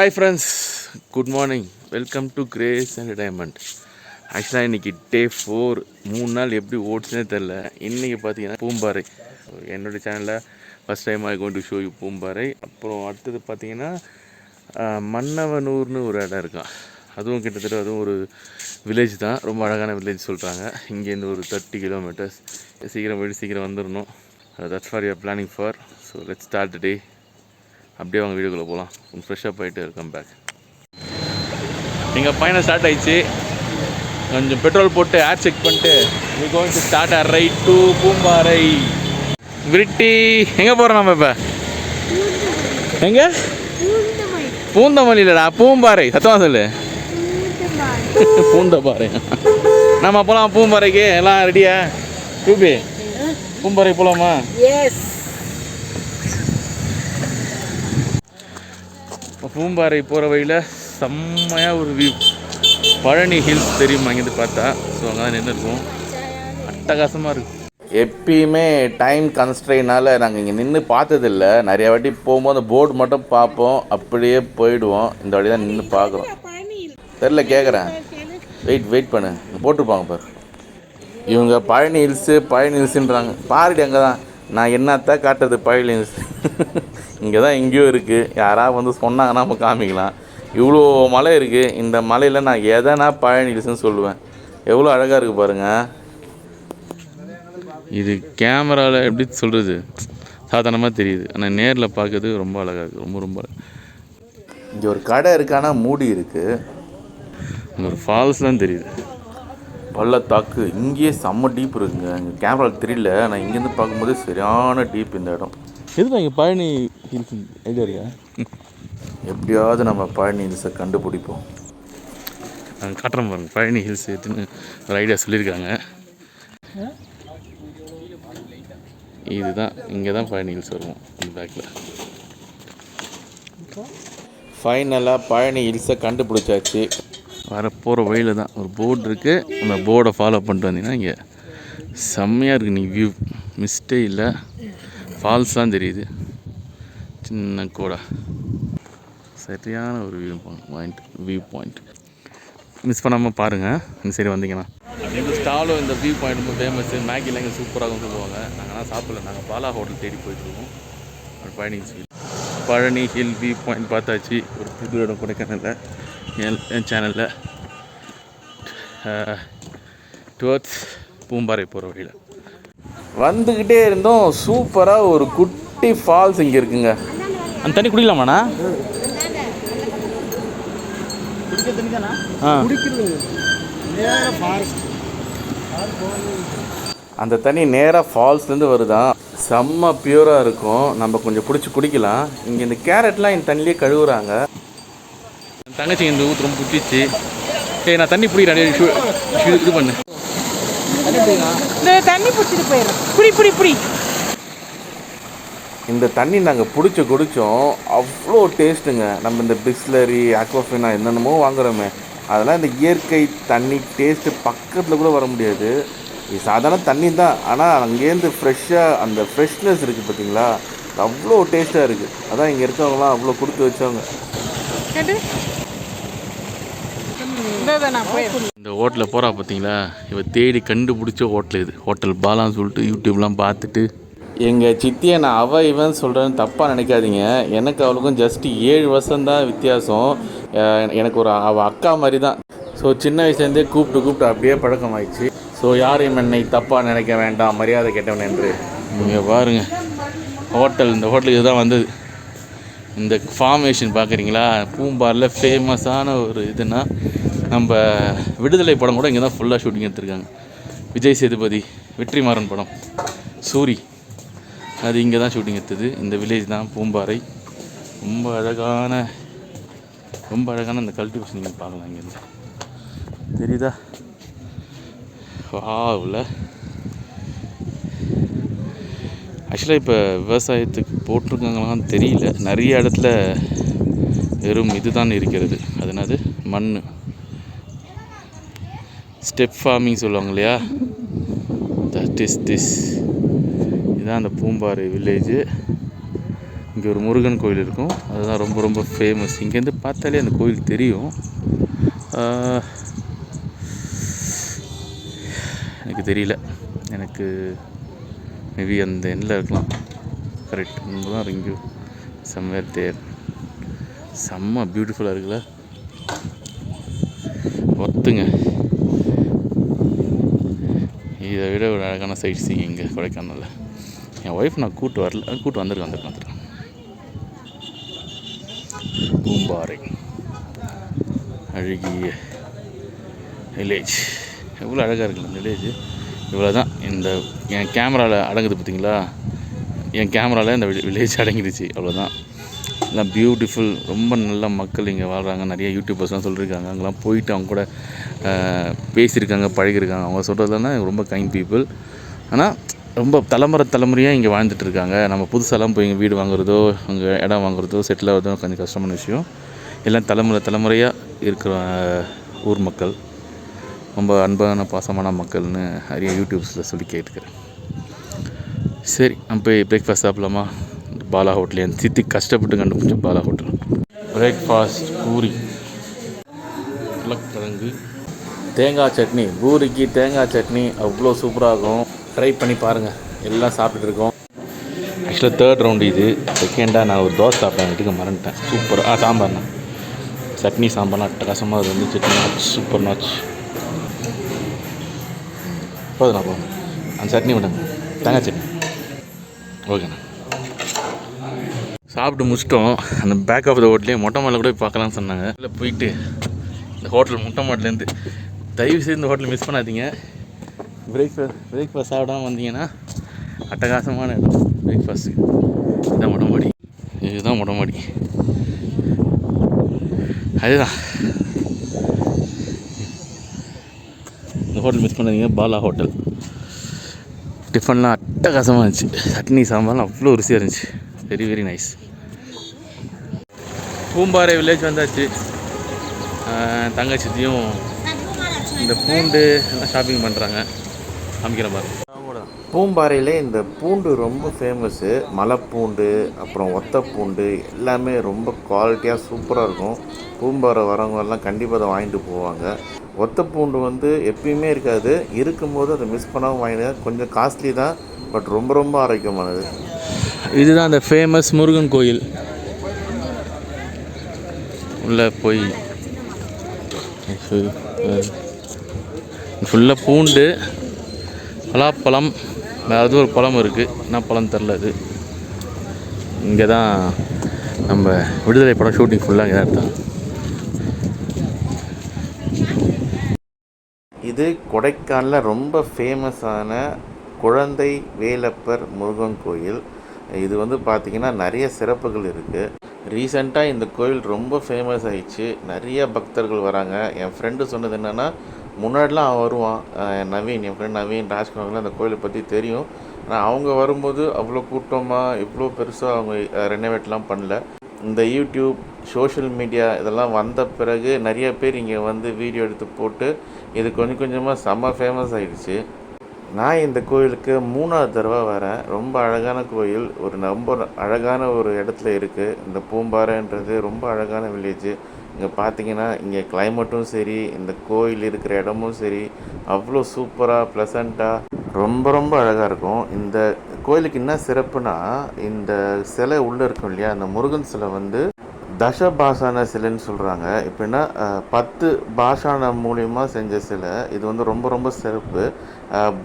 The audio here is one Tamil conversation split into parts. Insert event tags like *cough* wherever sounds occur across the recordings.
Hi friends good morning welcome to grace and diamond ஆக்சுவலாக இன்றைக்கி டே ஃபோர் மூணு நாள் எப்படி ஓட்ஸ்னே தெரில இன்றைக்கி பார்த்தீங்கன்னா பூம்பாறை. என்னுடைய சேனலில் first time I going to show you Poombarai. அப்புறம் அடுத்தது பார்த்தீங்கன்னா மன்னவனூர்னு ஒரு இடம் இருக்கான் அதுவும் கிட்டத்தட்ட அதுவும் ஒரு வில்லேஜ் தான். ரொம்ப அழகான வில்லேஜ் சொல்கிறாங்க இங்கேருந்து ஒரு தேர்ட்டி கிலோமீட்டர்ஸ் சீக்கிரம் போயிட்டு சீக்கிரம் வந்துடணும். That's for your planning for so let start day அப்படியே அவங்க வீடியோக்குள்ளே போகலாம். ஃப்ரெஷ்ஷாக போயிட்டு வெல்கம் பேக் எங்கள் பயணம் ஸ்டார்ட் ஆயிடுச்சு. கொஞ்சம் பெட்ரோல் போட்டு ஏர் செக் பண்ணிட்டு we going to start our ride to Poombarai விரிட்டி எங்கே போகிறோம் நம்ம இப்போ? எங்கே? பூந்தமல்லி இல்லைடா பூம்பாறை. சத்தமாக சொல்லு. பூந்தபாறை. நம்ம போகலாம் பூம்பாறைக்கு. எல்லாம் ரெடியா டூபி பூம்பாறை போகலாமா எஸ் பூம்பாறை போகிற வழியில் செம்மையாக ஒரு வியூ பழனி ஹில்ஸ் தெரியுமா இங்கேருந்து பார்த்தா? ஸோ அங்கே தான் நின்று இருக்கும் அட்டகாசமாக இருக்கும் எப்பயுமே டைம் கன்ஸ்ட்ரெயினால் நாங்கள் இங்கே நின்று பார்த்ததில்ல. நிறைய வாட்டி போகும்போது அந்த போர்டு மட்டும் பார்ப்போம். அப்படியே போயிடுவோம். இந்த வாட்டி தான் நின்று பார்க்குறோம். தெரில கேட்குறேன் வெயிட் வெயிட் பண்ணு. போட்டிருப்பாங்க பாரு. இவங்க பழனி ஹில்ஸு பழனி ஹில்ஸுன்றாங்க பாருடி அங்கே தான் நான் என்னத்தான் காட்டுறது பழனி ஹில்ஸ் *laughs* இங்கே தான் எங்கேயோ இருக்குது யாராவது வந்து சொன்னாங்கன்னா நம்ம காமிக்கலாம். இவ்வளோ மலை இருக்குது இந்த மலையில் நான் எதனா பழனி ஹில்ஸ்னு சொல்லுவேன். எவ்வளோ அழகாக இருக்குது பாருங்கள் இது கேமராவில் எப்படி சொல்கிறது சாதாரணமாக தெரியுது. ஆனால் நேரில் பார்க்கறது ரொம்ப அழகாக இருக்குது ரொம்ப ரொம்ப இங்கே ஒரு கடை இருக்கானா மூடி இருக்குது அங்கே ஒரு ஃபால்ஸ்லாம் தெரியுது. பள்ளத்தாக்கு. இங்கேயே செம்ம டீப் இருக்குங்க. இங்கே கேமராவில் தெரியல. நான் இங்கேருந்து பார்க்கும்போது சரியான டீப் இந்த இடம். எதுக்கு இங்கே பழனி ஹில்ஸ் இருக்கா எப்படியாவது நம்ம பழனி ஹில்ஸை கண்டுபிடிப்போம். நாங்கள் காட்டுறோம் பாருங்க. பழனி ஹில்ஸ் எதுன்னு ஒரு ஐடியா சொல்லியிருக்காங்க. இதுதான் இங்கே தான் பழனி ஹில்ஸ் வருவோம் இந்த பேக்கில் ஃபைனலாக பழனி ஹில்ஸை கண்டுபிடிச்சாச்சு. வர போகிற வழியில் தான் ஒரு போர்டு இருக்குது அந்த போர்டை ஃபாலோ பண்ணிட்டு வந்தீங்கன்னா இங்கே செம்மையாக இருக்குது நீ வியூ மிஸ்டே இல்லை. ஃபால்ஸ் தான் தெரியுது. சின்ன கூட. சரியான ஒரு view point view point miss பண்ணாமல் பாருங்கள் இந்த சைடு வந்தீங்கன்னா. இந்த ஸ்டாலும் இந்த வியூ பாயிண்ட் ரொம்ப ஃபேமஸ் மேகிலாம் இங்கே சூப்பராகவும் சொல்லுவாங்க நாங்கள்லாம் சாப்பிடல. நாங்கள் பாலா ஹோட்டல் தேடி போயிட்டுருக்கோம் ஒரு Palani hill Palani hill view point பார்த்தாச்சு. ஒரு புது இடம் கொடைக்கானலில். என் என் சேனலில் டுவர்ட்ஸ் பூம்பாறை போகிற வழியில். வந்துக்கிட்டே இருந்தோம். சூப்பராக ஒரு குட்டி ஃபால்ஸ் இங்கே இருக்குங்க. அந்த தண்ணி குடிக்கலாமாண்ணா? ஆ. அந்த தண்ணி நேராக ஃபால்ஸ்லேருந்து வருதான் செம்ம பியூராக இருக்கும். நம்ம கொஞ்சம் பிடிச்சி குடிக்கலாம். இங்கே இந்த கேரட்லாம் இந்த தண்ணிலே கழுவுறாங்க. தங்கச்சி இந்த ஊற்று ரொம்ப பிடிச்சி ஏய் நான் தண்ணி பிடிக்கிறேன். இது பண்ணு. தண்ணி பிடிச்சிட்டு போயிடுறோம் புடி புடி புடி. இந்த தண்ணி நாங்கள் பிடிச்சி குடித்தோம் அவ்வளோ டேஸ்ட்டுங்க. நம்ம இந்த பிஸ்லரி அக்வாஃபினா என்னென்னமோ வாங்குறோமே. அதெல்லாம் இந்த இயற்கை தண்ணி டேஸ்ட்டு பக்கத்தில் கூட வர முடியாது. இது சாதாரண தண்ணி தான். ஆனால் அங்கேருந்து ஃப்ரெஷ்ஷாக அந்த ஃப்ரெஷ்னஸ் இருக்குது பார்த்தீங்களா அவ்வளோ டேஸ்ட்டாக இருக்குது அதான் இங்கே இருக்கவங்களாம் அவ்வளோ கொடுத்து வச்சவங்க. இந்த ஹோட்டலில் போகிறா பார்த்தீங்களா இவ தேடி கண்டுபிடிச்ச ஹோட்டல் இது. ஹோட்டல் பாலான்னு சொல்லிட்டு யூடியூப்லாம் பார்த்துட்டு எங்கள் சித்தியை நான் அவ இவன் சொல்கிறேன்னு தப்பாக நினைக்காதீங்க. எனக்கு அவளுக்கும் ஜஸ்ட் ஏழு வருஷம் தான் வித்தியாசம். எனக்கு ஒரு அவள் அக்கா மாதிரி தான் ஸோ சின்ன வயசுலேருந்தே கூப்பிட்டு கூப்பிட்டு அப்படியே பழக்கமாயிடுச்சு. ஸோ யாரையும் என்னை தப்பாக நினைக்க வேண்டாம். மரியாதை கேட்டவன் என்று. இங்கே பாருங்க. ஹோட்டல் இந்த ஹோட்டலுக்கு தான் வந்தது. இந்த ஃபார்மேஷன் பார்க்குறீங்களா பூம்பாரில் ஃபேமஸான ஒரு இதுனா நம்ம விடுதலை படம் கூட இங்கே தான் ஃபுல்லாக ஷூட்டிங் எடுத்திருக்காங்க. விஜய் சேதுபதி வெற்றிமாறன் படம். சூரி. அது இங்கே தான் ஷூட்டிங் எடுத்தது. இந்த வில்லேஜ் தான் பூம்பாறை. ரொம்ப அழகான ரொம்ப அழகான இந்த கல்டிவேஷன் நீங்கள் பார்க்கலாம் இங்கேருந்து. தெரியுதா? வாவில் ஆக்சுவலாக இப்போ விவசாயத்துக்கு போட்டிருக்காங்களான்னு தெரியல. நிறைய இடத்துல வெறும் இதுதான் இருக்கிறது. அது மண் ஸ்டெப் ஃபார்மிங் சொல்லுவாங்க இல்லையா? தட் இஸ் திஸ் இதுதான் அந்த பூம்பாறை வில்லேஜு இங்கே ஒரு முருகன் கோயில் இருக்கும். அதுதான் ரொம்ப ரொம்ப ஃபேமஸ் இங்கேருந்து பார்த்தாலே அந்த கோயில் தெரியும். எனக்கு தெரியல. எனக்கு மேபி அந்த எண்ணில் இருக்கலாம். கரெக்ட் இங்கே தான் இங்கே செம்மர் தேர் செம்ம பியூட்டிஃபுல்லாக இருக்குல்ல. ஒத்துங்க. இதை விட ஒரு அழகான சைட் இங்கே கொடைக்கானலில். என் ஒய்ஃப் நான் கூட்டு வரல கூட்டு வந்திருக்கேன் வந்திருக்கேன் வந்திருக்கேன் பூம்பாறை. அழகிய வில்லேஜ் எவ்வளோ அழகாக இருக்குல்ல இந்த வில்லேஜ் இவ்வளோ தான் இந்த என் கேமராவில் அடங்குது பார்த்தீங்களா என் கேமராவில் இந்த வில்லேஜ் அடங்கிடுச்சு. அவ்வளோதான் எல்லாம் பியூட்டிஃபுல் ரொம்ப நல்ல மக்கள் இங்கே வாழ்கிறாங்க நிறைய யூடியூபர்ஸ்லாம் சொல்லியிருக்காங்க அங்கெல்லாம் போயிட்டு அவங்க கூட பேசியிருக்காங்க பழகிருக்காங்க அவங்க சொல்கிறதுலாம் ரொம்ப கைண்ட் பீப்புள் ஆனால் ரொம்ப தலைமுறை தலைமுறையாக இங்கே வாழ்ந்துட்டுருக்காங்க நம்ம புதுசாலாம் போய் இங்கே வீடு வாங்குறதோ அங்கே இடம் வாங்குறதோ செட்டில் ஆகிறதோ கொஞ்சம் கஷ்டமான விஷயம். எல்லாம் தலைமுறை தலைமுறையாக இருக்கிற ஊர் மக்கள். ரொம்ப அன்பான பாசமான மக்கள்னு நிறைய யூடியூப்ஸில் சொல்லி கேட்டுக்கிறேன். சரி நம்ம போய் பிரேக்ஃபாஸ்ட் சாப்பிடலாமா? பாலா ஹோட்டல் என் சித்தி கஷ்டப்பட்டு கண்டுபிடிச்ச பாலா ஹோட்டல். பிரேக்ஃபாஸ்ட் பூரி. உருளைக்கிழங்கு தேங்காய் சட்னி. பூரிக்கு தேங்காய் சட்னி. அவ்வளோ சூப்பராக இருக்கும். ட்ரை பண்ணி பாருங்கள் எல்லாம் சாப்பிட்டுட்டு இருக்கோம். ஆக்சுவலாக தேர்ட் ரவுண்டு இது. செகண்டாக நான் ஒரு தோசை சாப்பிட்டேன். வீட்டுக்கு மறந்துட்டேன். சூப்பர் ஆ சாம்பார்ண்ணா சட்னி சாம்பார்லாம் அட்டகாசமாக அது வந்து சட்னி. நாச் சூப்பர் நாச் போதுண்ணா போதும். அந்த சட்னி விடுங்க. தேங்காய் சட்னி. ஓகேண்ணா சாப்பிட்டு முடிச்சிட்டோம். அந்த பேக் ஆஃப் த ஹோட்டலே மொட்டை மாடில் கூட பார்க்கலாம்னு சொன்னாங்க. இல்லை போயிட்டு. இந்த ஹோட்டல் மொட்டை மாடிலேருந்து தயவு செய்து இந்த ஹோட்டல் மிஸ் பண்ணாதீங்க. பிரேக்ஃபாஸ்ட் பிரேக்ஃபாஸ்ட் சாப்பிடாமல் வந்தீங்கன்னா அட்டகாசமான இடம். பிரேக்ஃபாஸ்ட்டுக்கு இதுதான் மொட்டை மாடி இதுதான் மொட்டை அதுதான். இந்த ஹோட்டல் மிஸ் பண்ணாதீங்க. பாலா ஹோட்டல். டிஃபன்லாம் அட்டகாசமாக இருந்துச்சு. சட்னி சாம்பார்லாம் அவ்வளோ ருசியாக இருந்துச்சு. Very very nice Poombarai village வந்தாச்சு. தங்கச்சித்தையும் இந்த பூண்டு எல்லாம் ஷாப்பிங் பண்ணுறாங்க காமிக்கிற பாருங்க பூம்பாறையிலே இந்த பூண்டு ரொம்ப ஃபேமஸ்ஸு மலைப்பூண்டு அப்புறம் ஒத்த பூண்டு எல்லாமே ரொம்ப குவாலிட்டியாக சூப்பராக இருக்கும். பூம்பாறை வரவங்க எல்லாம் கண்டிப்பாக அதை வாங்கிட்டு போவாங்க. ஒத்த பூண்டு வந்து எப்பயுமே இருக்காது. இருக்கும்போது அதை மிஸ் பண்ணாமல் வாங்கினா கொஞ்சம் காஸ்ட்லி தான் பட் ரொம்ப ரொம்ப ஆரோக்கியமானது. இதுதான் அந்த ஃபேமஸ் முருகன் கோயில். உள்ளே போய். ஃபுல்லாக பூண்டு. பலாப்பழம் அது ஒரு பழம் இருக்குது என்ன பழம் தெரில அது. இங்கே தான் நம்ம விடுதலை படம் ஷூட்டிங் ஃபுல்லாக இங்கே தான் எடுத்தாங்க. இது கொடைக்கானலில் ரொம்ப ஃபேமஸான குழந்தை வேலப்பர் முருகன் கோயில். இது வந்து பார்த்திங்கன்னா நிறைய சிறப்புகள் இருக்குது ரீசெண்டாக இந்த கோயில் ரொம்ப ஃபேமஸ் ஆயிடுச்சு. நிறைய பக்தர்கள் வராங்க. என் ஃப்ரெண்டு சொன்னது என்னென்னா முன்னாடிலாம் அவன் வருவான் நவீன் என் ஃப்ரெண்ட் நவீன் ராஜ்குமார்லாம் அந்த கோயிலை பற்றி தெரியும். ஆனால் அவங்க வரும்போது அவ்வளோ கூட்டமாக இவ்வளோ பெருசாக அவங்க ரெனோவேட்லாம் பண்ணல. இந்த யூடியூப் சோஷியல் மீடியா இதெல்லாம் வந்த பிறகு நிறைய பேர் இங்கே வந்து வீடியோ எடுத்து போட்டு இது கொஞ்சம் கொஞ்சமாக செம்ம ஃபேமஸ் ஆகிடுச்சு நான் இந்த கோயிலுக்கு மூணாவது தடவை வரேன். ரொம்ப அழகான கோயில் ஒரு ரொம்ப அழகான ஒரு இடத்துல இருக்குது இந்த பூம்பாறைன்றது ரொம்ப அழகான வில்லேஜ் இங்கே பார்த்தீங்கன்னா இங்கே கிளைமேட்டும் சரி இந்த கோயில் இருக்கிற இடமும் சரி அவ்வளோ சூப்பராக ப்ளசண்ட்டாக ரொம்ப ரொம்ப அழகாக இருக்கும். இந்த கோயிலுக்கு என்ன சிறப்புனா இந்த சிலை உள்ளே இருக்கும் இல்லையா அந்த முருகன் சிலை வந்து தசபாஷான சிலைன்னு சொல்கிறாங்க எப்படின்னா பத்து பாஷான மூலியமாக செஞ்ச சிலை. இது வந்து ரொம்ப ரொம்ப சிறப்பு.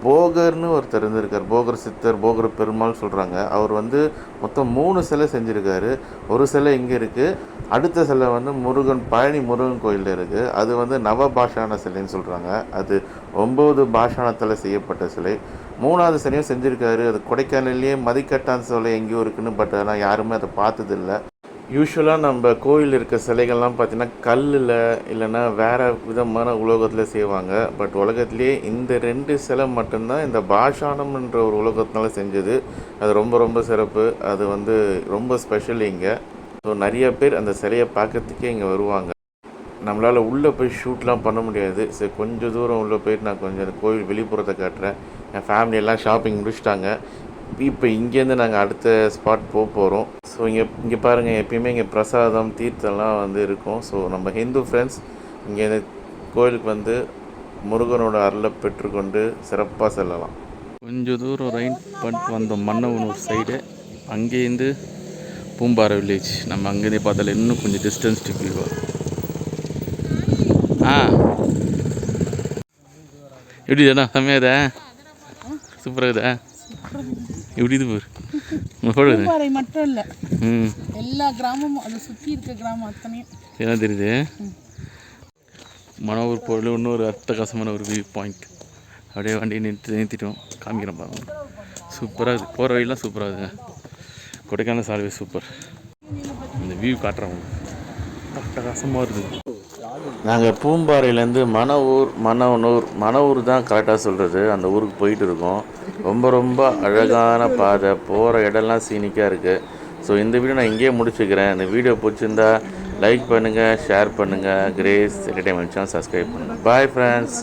போகர்னு ஒருத்தர் இருந்திருக்கார் போகர் சித்தர் போகர் பெருமாள் சொல்கிறாங்க அவர் வந்து மொத்தம் மூணு சிலை செஞ்சுருக்காரு. ஒரு சிலை இங்கே இருக்குது அடுத்த சிலை வந்து முருகன் பழனி முருகன் கோயிலில் இருக்குது அது வந்து நவ பாஷான சிலைன்னு சொல்கிறாங்க அது ஒம்பது பாஷாணத்தில் செய்யப்பட்ட சிலை. மூணாவது சிலையும் செஞ்சுருக்காரு. அது கொடைக்கானல்லையே மதிக்கட்டான் சிலை எங்கேயோ இருக்குன்னு பட் ஆனால் யாருமே அதை பார்த்ததில்ல. யூஸ்வலாக நம்ம கோயில் இருக்க சிலைகள்லாம் பார்த்திங்கன்னா கல்லில் இல்லைன்னா வேறு விதமான உலோகத்தில் செய்வாங்க. பட் உலகத்துலேயே இந்த ரெண்டு சிலை மட்டும்தான் இந்த பாஷாணம்ன்ற ஒரு உலோகத்தினால செஞ்சது. அது ரொம்ப ரொம்ப சிறப்பு. அது வந்து ரொம்ப ஸ்பெஷல் இங்கே. ஸோ நிறைய பேர் அந்த சிலையை பார்க்கறதுக்கே இங்கே வருவாங்க. நம்மளால் உள்ளே போய் ஷூட்லாம் பண்ண முடியாது. சரி கொஞ்சம் தூரம் உள்ளே போயிட்டு நான் கொஞ்சம் அந்த கோயில் வெளிப்புறத்தை காட்டுறேன். என் ஃபேமிலியெல்லாம் ஷாப்பிங் முடிச்சிட்டாங்க. இப்போ இங்கேருந்து நாங்கள் அடுத்த ஸ்பாட் போக போகிறோம் ஸோ இங்கே இங்கே பாருங்கள் எப்பயுமே இங்கே பிரசாதம் தீர்த்தம்லாம் வந்து இருக்கும். ஸோ நம்ம ஹிந்து ஃப்ரெண்ட்ஸ் இங்கே கோயிலுக்கு வந்து முருகனோட அருளை பெற்றுக்கொண்டு சிறப்பாக செல்லலாம். கொஞ்சம் தூரம் ரைட் பண்ணிட்டு வந்தோம் மன்னவனூர் சைடு அங்கேருந்து பூம்பாறை வில்லேஜ் நம்ம அங்கேருந்தே பார்த்தால இன்னும் கொஞ்சம் டிஸ்டன்ஸ் வியூவா ஆ. எப்படி தானே செம்மையா இதா சூப்பராக இதா எப்படி இது பாரு? பூம்பாறை மட்டும் இல்லை. ம். எல்லா கிராமமும் அதை சுற்றி இருக்க கிராமம் அத்தனையும். என்ன தெரியுது? மனோவர் பொருள் இன்னொரு அட்டகாசமான ஒரு வியூ பாயிண்ட் அப்படியே வண்டியை நிறுத்தி நிறுத்திட்டோம் காமிக்கிறேன் பாருங்க. சூப்பராக இருக்குது போகிற வழியெல்லாம் சூப்பராக இருக்குங்க கொடைக்கானல் சால்வே சூப்பர். இந்த வியூ காட்டுறவங்க. உங்களுக்கு இருக்குது நாங்கள் பூம்பாறையிலேருந்து மணவூர் மணவனூர் ஊர் தான் கரெக்டாக சொல்கிறது அந்த ஊருக்கு போயிட்டு இருக்கோம். ரொம்ப ரொம்ப அழகான பாதை. போகிற இடம்லாம் சீனிக்காக இருக்குது ஸோ இந்த வீடியோ நான் இங்கேயே முடிச்சுக்கிறேன். இந்த வீடியோ பிடிச்சிருந்தா லைக் பண்ணுங்கள் ஷேர் பண்ணுங்கள் கிரேஸ் என்டர்டைன்மெண்ட் சேனல் சப்ஸ்கிரைப் பண்ணுங்கள் பாய் ஃப்ரெண்ட்ஸ்